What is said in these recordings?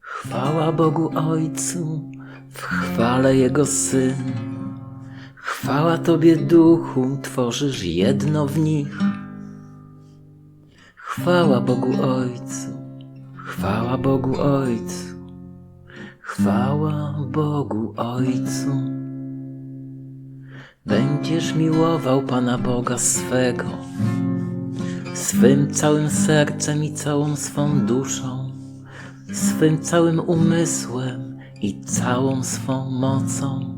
Chwała Bogu Ojcu, w chwale Jego Syn. Chwała Tobie Duchu, tworzysz jedno w nich. Chwała Bogu Ojcu, chwała Bogu Ojcu, chwała Bogu Ojcu. Będziesz miłował Pana Boga swego, swym całym sercem i całą swą duszą, swym całym umysłem i całą swą mocą,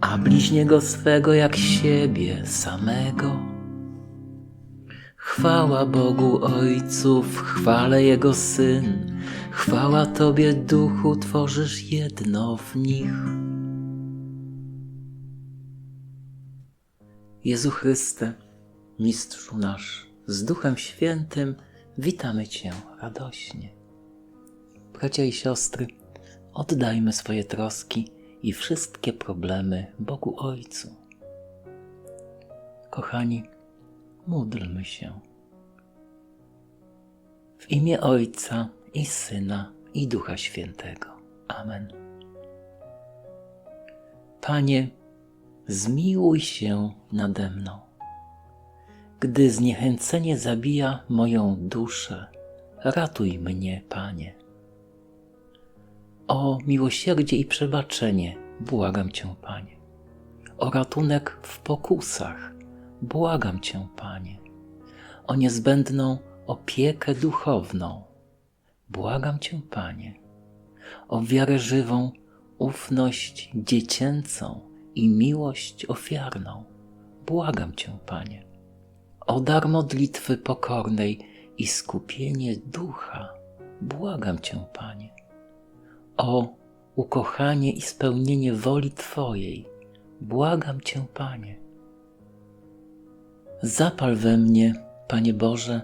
a bliźniego swego jak siebie samego. Chwała Bogu Ojcu, w chwale Jego Syn, chwała Tobie Duchu, tworzysz jedno w nich. Jezu Chryste, Mistrzu nasz, z Duchem Świętym witamy Cię radośnie. Bracia i siostry, oddajmy swoje troski i wszystkie problemy Bogu Ojcu. Kochani, módlmy się. W imię Ojca i Syna i Ducha Świętego. Amen. Panie, zmiłuj się nade mną. Gdy zniechęcenie zabija moją duszę, ratuj mnie, Panie. O miłosierdzie i przebaczenie błagam Cię, Panie. O ratunek w pokusach błagam Cię, Panie. O niezbędną opiekę duchowną błagam Cię, Panie. O wiarę żywą, ufność dziecięcą i miłość ofiarną błagam Cię, Panie. O dar modlitwy pokornej i skupienie ducha błagam Cię, Panie o ukochanie i spełnienie woli Twojej. Błagam Cię, Panie. Zapal we mnie, Panie Boże,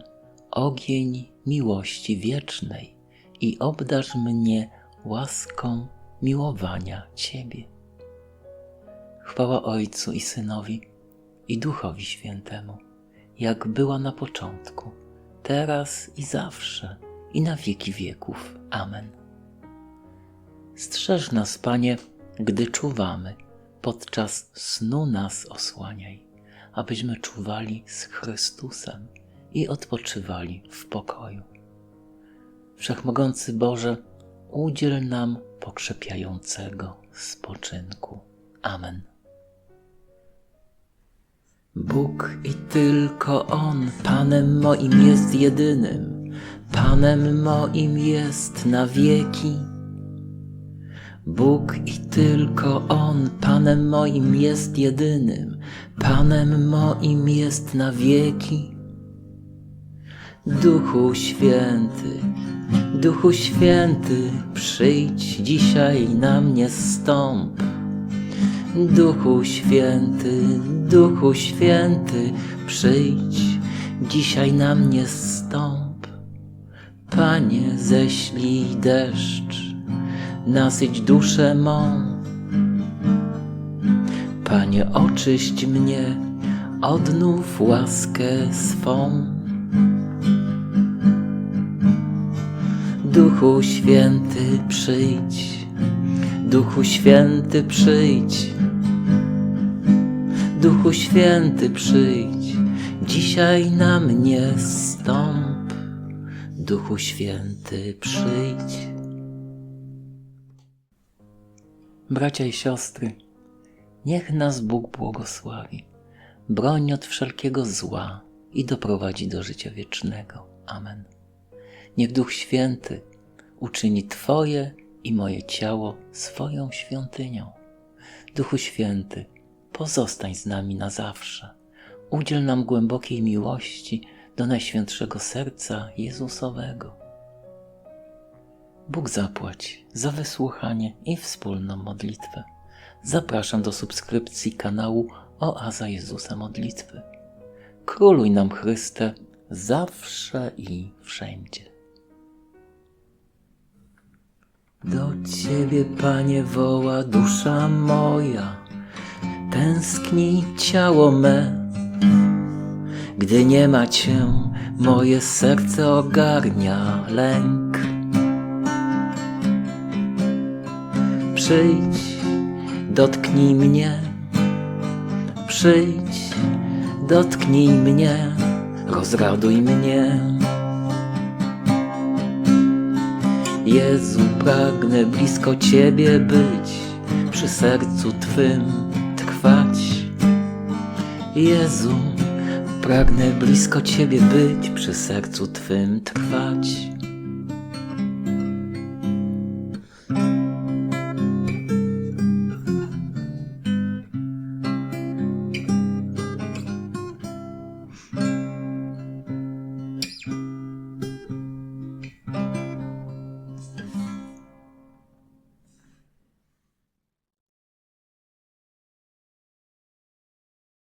ogień miłości wiecznej i obdarz mnie łaską miłowania Ciebie. Chwała Ojcu i Synowi i Duchowi Świętemu, jak była na początku, teraz i zawsze, i na wieki wieków. Amen. Strzeż nas, Panie, gdy czuwamy, podczas snu nas osłaniaj, abyśmy czuwali z Chrystusem i odpoczywali w pokoju. Wszechmogący Boże, udziel nam pokrzepiającego spoczynku. Amen. Bóg i tylko On, Panem moim jest jedynym, Panem moim jest na wieki. Bóg i tylko On, Panem moim jest jedynym, Panem moim jest na wieki. Duchu Święty, Duchu Święty, przyjdź dzisiaj na mnie stąp. Duchu Święty, Duchu Święty, przyjdź dzisiaj na mnie stąp. Panie, ześlij deszcz nasyć duszę mą. Panie, oczyść mnie, odnów łaskę swą. Duchu Święty, przyjdź, Duchu Święty, przyjdź. Duchu Święty, przyjdź, dzisiaj na mnie stąp. Duchu Święty, przyjdź. Bracia i siostry, niech nas Bóg błogosławi, broni od wszelkiego zła i doprowadzi do życia wiecznego. Amen. Niech Duch Święty uczyni Twoje i moje ciało swoją świątynią. Duchu Święty, pozostań z nami na zawsze. Udziel nam głębokiej miłości do Najświętszego Serca Jezusowego. Bóg zapłać za wysłuchanie i wspólną modlitwę. Zapraszam do subskrypcji kanału Oaza Jezusa Modlitwy. Króluj nam Chryste zawsze i wszędzie. Do Ciebie, Panie, woła dusza moja. Tęskni ciało me, gdy nie ma cię, moje serce ogarnia lęk. Przyjdź, dotknij mnie, przyjdź, dotknij mnie, rozraduj mnie. Jezu, pragnę blisko Ciebie być, przy sercu Twym trwać. Jezu, pragnę blisko Ciebie być, przy sercu Twym trwać.